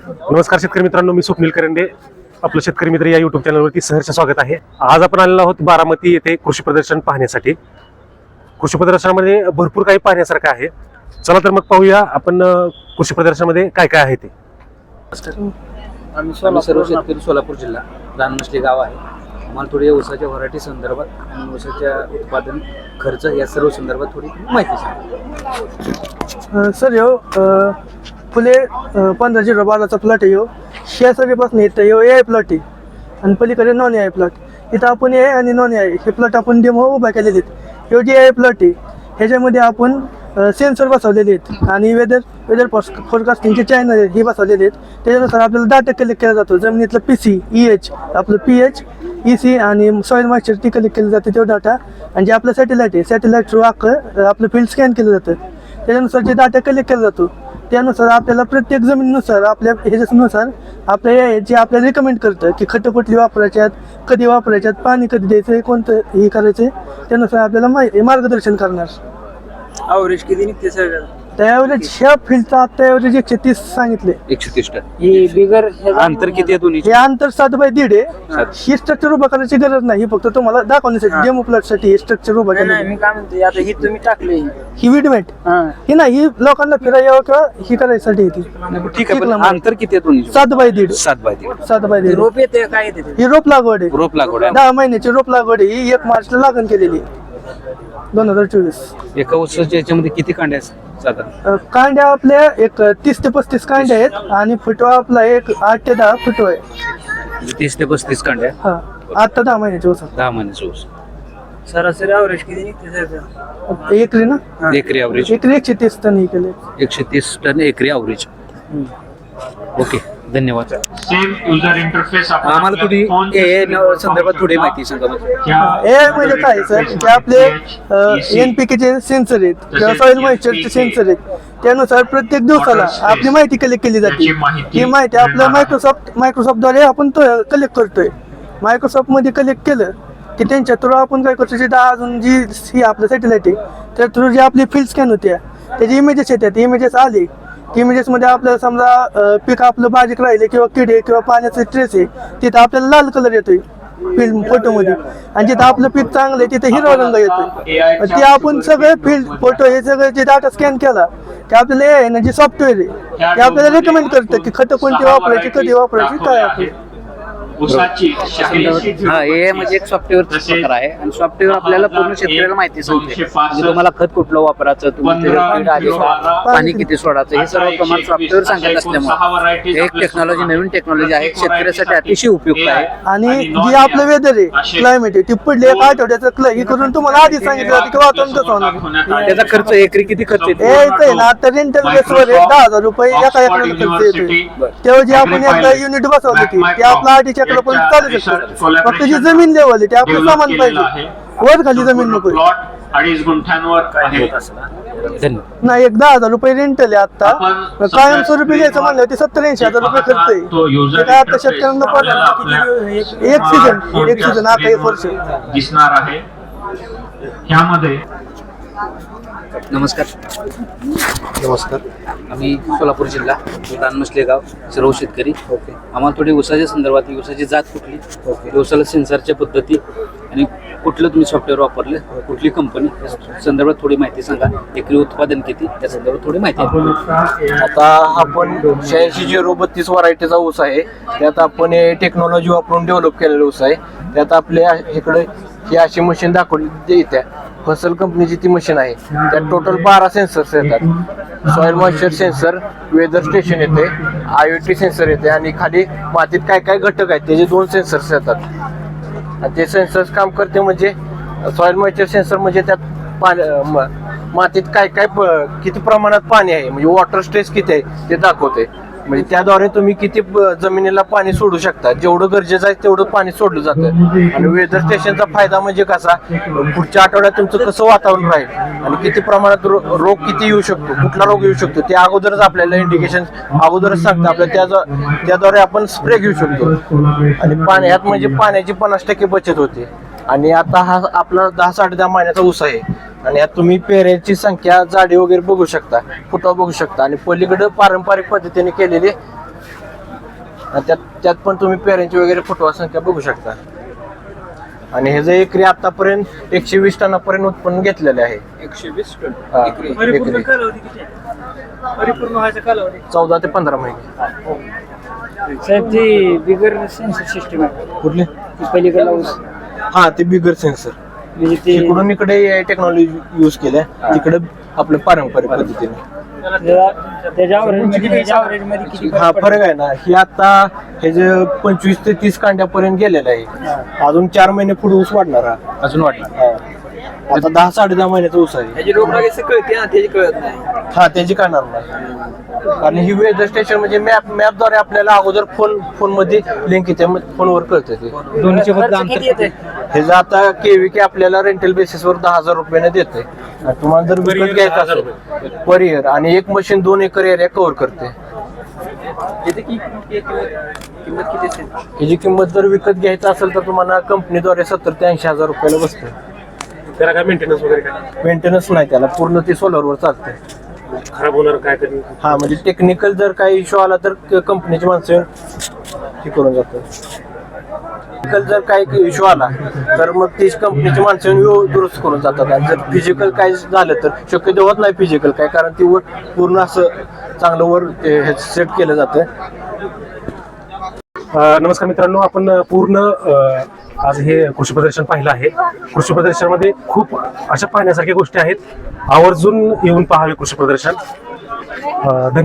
नमस्कार शेतकरी मित्रांनो मी स्वप्नील करंडे. आपलं शेतकरी मित्र या युट्यूब चॅनलवरती सहर्ष स्वागत आहे. आज आपण आलेलो आहोत बारामती येथे कृषी प्रदर्शन पाहण्यासाठी. कृषी प्रदर्शनामध्ये भरपूर काही पाहण्यासारखं आहे. चला तर मग पाहूया आपण कृषी प्रदर्शनामध्ये काय काय आहे ते. आम्ही सर्व शेतकरी सोलापूर जिल्हा रानमसले गाव आहे. आम्हाला थोडी ऊसाच्या व्हरायटी संदर्भात आणि ऊसाच्या उत्पादन खर्च या सर्व संदर्भात थोडी माहिती सांगा. सर यो अ, फुले पंधरा झिरो बाराचा प्लॉट आहे यो. शेजारीपासून येतं यो ए आय प्लॉट आहे. आणि पलीकडे नॉन ए आय प्लॉट इथं आपण ए आणि नॉन ए आय हे प्लॉट आपण डेमो उभा केलेले आहेत. यो जे ए आय प्लॉट आहे ह्याच्यामध्ये आपण सेन्सर बसवलेले आहेत. आणि वेदर वेदर फोरकास्टिंगचे चॅनल आहेत हे बसवलेले आहेत. त्याच्यानुसार आपल्याला डाटा कलेक्ट केला जातो. जमिनीतलं पी सी ई एच आपलं पी एच ई सी आणि सॉईल मॉइश्चर ती कलेक्ट केली जाते तो डाटा आणि जे आपलं सॅटेलाईट आहे सॅटेलाईट थ्रू अख्खं आपलं फील्ड स्कॅन केलं जातं. त्याच्यानुसार जे डाटा कलेक्ट केला जातो त्यानुसार आपल्याला प्रत्येक जमिनीनुसार आपल्या ह्याच्यानुसार आपल्या याची जे आपल्याला रिकमेंड करतं की खटपटली वापरायच्यात कधी वापरायच्यात पाणी कधी द्यायचं कोणतं हे करायचं त्यानुसार आपल्याला माहिती मार्गदर्शन करणार. अवरेज किती निघते सर त्यावेळेस ह्या फील्डचा ॲव्हरेज एकशे तीस सांगितले. एकशे तीस टन. ही बिगर अंतर किती आहे दोन्ही हे अंतर सात बाय दीड आहे. ही स्ट्रक्चर उभं करण्याची गरज नाही. ही फक्त तुम्हाला दाखवण्यासाठी डेमो प्लॉटसाठी हे स्ट्रक्चर उभं केलं मी काय म्हणतो आता ही तुम्ही टाकली. ही विडमेट ही. नाही ही लोकांना फिरायला यावं किंवा ही करायसाठी येते. ठीक आहे पण अंतर किती आहे दोन्ही सात बाय दीड. सात बाय दीड. सात बाय दीड. रोप येते काय येते ही रोप लागवड आहे. रोप लागवड आहे. दहा महिन्याची रोप लागवड आहे. ही एक मार्चला लागण केलेली आहे. दोन हजार चोवीस. एका ऊसाच्या याच्यामध्ये किती कांड्या आहेत साधारण? अ, कांड्या आपल्या एक तीस ते पस्तीस कांड्या आहेत आणि फुटवा आपला एक आठ ते दहा फुटवा आहे. म्हणजे तीस ते पस्तीस कांड्या? हा आता दहा महिन्याची ऊस दहा महिन्याचा ऊस सरासरी अवरेज किती निघते एकरी ना? एकरी अवरेज एकरी एकशे तीस टन हे केले. एकशे तीस टन एकरी अवरेज ओके धन्यवाद. सेम युजर इंटरफेस आम्हाला थोडी phone ए संदर्भात थोडी माहिती सांगा म्हणजे. ए म्हणजे काय सर ते आपले एनपीकेचे सेन्सर आहेत किंवा सॉइल मॉइश्चरचे सेन्सर आहेत. त्यानुसार प्रत्येक दिवसाला आपली माहिती कलेक्ट केली जाते. ही माहिती आपल्या मायक्रोसॉफ्ट मायक्रोसॉफ्टद्वारे आपण कलेक्ट करतोय. मायक्रोसॉफ्टमध्ये कलेक्ट केलं की त्यांच्या थ्रू आपण काय करतो जिथं अजून जी ही आपलं सॅटेलाइट आहे त्या थ्रू जी आपली फील्ड स्कॅन होत्या त्याचे इमेजेस येतात. इमेजेस आले की इमेजेसमध्ये आपल्याला समजा पीक आपलं बारीक राहिले किंवा किडे किंवा पाण्याचे ट्रेस आहे तिथं आपल्याला लाल कलर येतोय फील्ड फोटोमध्ये आणि जिथं आपलं पीक चांगलं आहे तिथं हिरवा रंग येतोय. ते आपण सगळे फील्ड फोटो हे सगळं जे डाटा स्कॅन केला की आपल्याला आहे ना जे सॉफ्टवेअर आहे ते आपल्याला रेकमेंड करतं की खतं कोणती वापरायची कधी वापरायची काय वापरायची हा ए म्हणजे एक सॉफ्टवेअर प्रकार आहे. आणि सॉफ्टवेअर आपल्याला पूर्ण शेतकऱ्याला माहिती सांगते. म्हणजे तुम्हाला खत कुठलं वापरायचं तुम्ही त्याच्यात कीड आली का पाणी किती सोडायचं हे सर्व प्रमाण सॉफ्टवेअर सांगत असल्यामुळे एक टेक्नॉलॉजी नवीन टेक्नॉलॉजी आहे. शेतकऱ्यासाठी अतिशय उपयुक्त आहे. आणि जे आपलं वेदर आहे क्लायमेट आहे ती पुढले एक आठवड्याचं हे करून तुम्हाला आधीच सांगितलं जातं की वातावरण कसं होणार. आहे. त्याचा खर्च एकरी किती खर्च येतो? हे ना आता रेंटल बेसवर दहा हजार रुपये एका एकराला खर्च येतोय. तेव्हा जे आपण युनिट बसवली ती ते आपलं अडीच एकरा पण चालू शकतो. फक्त जी जमीन लेवल आहे ते आपलं सामान पाहिजे. वर खाली जमीन नको प्लॉट अडीच गुंठ्यांवर नाही एक दहा हजार रुपये रेंटल आहे आता. आपण कायमस्वरूपी घ्यायचं म्हणलं ते सत्तर ऐंशी हजार रुपये खर्च आहे. काय आता शेतकऱ्यांना एक सीझन एक सीझन आता एक वर्ष. दिसणार आहे. ह्यामध्ये नमस्कार. नमस्कार. आम्ही सोलापूर जिल्हा रानमसले गाव सर्व शेतकरी. ओके. आम्हाला थोडी ऊसाच्या संदर्भात ऊसाची जात कुठली? ओके. ऊसाला सेन्सरच्या पद्धती आणि कुठलं तुम्ही सॉफ्टवेअर वापरलं? कुठली कंपनी या संदर्भात थोडी माहिती सांगा. एकरी उत्पादन किती? त्या संदर्भात थोडी माहिती. आता आपण शहाऐंशी झिरो बत्तीस व्हरायटीचा ऊस आहे. त्यात आपण टेक्नॉलॉजी वापरून डेव्हलप केलेला ऊस आहे. त्यात आपल्या इकडे ही अशी मशीन दाखवली येत्या फसल कंपनीची ती मशीन आहे. त्यात टोटल बारा सेन्सर्स येतात. Soil moisture sensor weather station येते आय टी सेन्सर येते आणि खाली मातीत काय काय घटक आहेत त्याचे दोन सेन्सर्स येतात. आणि ते सेन्सर्स काम करते म्हणजे सॉइल मॉइश्चर सेन्सर म्हणजे त्यात पाणी मातीत काय काय प- किती प्रमाणात पाणी आहे म्हणजे वॉटर स्ट्रेस किती आहे ते दाखवते. म्हणजे त्याद्वारे तुम्ही किती जमिनीला पाणी सोडू शकता? जेवढं गरजेचं आहे तेवढं पाणी सोडलं जातं. आणि वेदर स्टेशनचा फायदा म्हणजे कसा? पुढच्या आठवड्यात तुमचं कसं वातावरण राहील? आणि किती प्रमाणात रो- रोग किती येऊ शकतो? कुठला रोग येऊ शकतो? ते अगोदरच आपल्याला इंडिकेशन अगोदरच सांगतं आपल्याला त्याद्वारे आपण स्प्रे घेऊ शकतो. आणि पाण्यात म्हणजे पाण्याची पन्नास टक्के बचत होते. आणि आता हा आपला दहा साडे दहा महिन्याचा ऊस आहे. आणि यात तुम्ही पेऱ्याची संख्या जाडी वगैरे बघू शकता फुटवा बघू शकता. आणि पलीकडे पारंपरिक पद्धतीने केलेले आणि त्यात त्यात पण तुम्ही पेऱ्यांची वगैरे फुटवा संख्या बघू शकता. आणि हे जे एकरी आतापर्यंत एकशे वीस टनापर्यंत उत्पन्न घेतलेले आहे. एकशे वीस टन हा, परिपूर्ण एकरी. कालावधी किती आहे? परिपूर्ण व्हायचा कालावधी? चौदा ते पंधरा महिने. साहेब ती बिगर सेन्सर सिस्टम आहे. कुठले? ती पलीकडला ऊस. हा ते बिगर सेन्सर म्हणजे ते इकडून इकडे टेक्नॉलॉजी यूज केल्या तिकडे आपलं पारंपरिक पद्धतीने. त्याच्या त्याच्या average मध्ये त्याच्या average मध्ये किती हा फरक आहे ना. ही आता हे जे पंचवीस ते तीस कांड्यापर्यंत गेलेलं आहे. अजून चार महिने पुढे ऊस वाढणार हा. अजून वाटलं हा. आता दहा साडे दहा महिन्याचा ऊस आहे. त्याची कळते ना त्याची कळत नाही. हा त्याची करणार नाही. कारण ही वेदर स्टेशन म्हणजे मॅप मॅपद्वारे आपल्याला अगोदर फोन फोनमध्ये लिंक येते मग फोनवर कळतं ते. किती येते हे जे आता केव्ही आपल्याला रेंटल बेसिसवर दहा हजार रुपयाने देते आणि तुम्हाला जर विकत घ्यायचं असेल पर इयर आणि एक मशीन दोन एकर एरिया कव्हर करते ह्याची किंमत जर विकत घ्यायचं असेल तर तुम्हाला कंपनीद्वारे सत्तर ते ऐंशी हजार रुपयाला बसते त्याला काय मेंटेनन्स वगैरे काय? मेंटेनन्स नाही त्याला पूर्ण ती सोलरवर चालते खराब होणार काय हा म्हणजे टेक्निकल जर काही इश्यू आला तर कंपनीची माणसं हे करून जातात. फिजिकल जर काही इश्यू आला तर मग तीच कंपनीची माणसं दुरुस्त करून जातात. आणि जर फिजिकल काय झालं तर शक्यतो होत नाही फिजिकल काय कारण ती वर पूर्ण असं चांगलं वर सेट केलं जातं नमस्कार मित्रांनो आपण पूर्ण आज हे कृषी प्रदर्शन पाहिलं आहे. कृषी प्रदर्शनामध्ये खूप अशा पाहण्यासारख्या गोष्टी आहेत. आवर्जून येऊन पाहावे कृषी प्रदर्शन. धन्यवाद.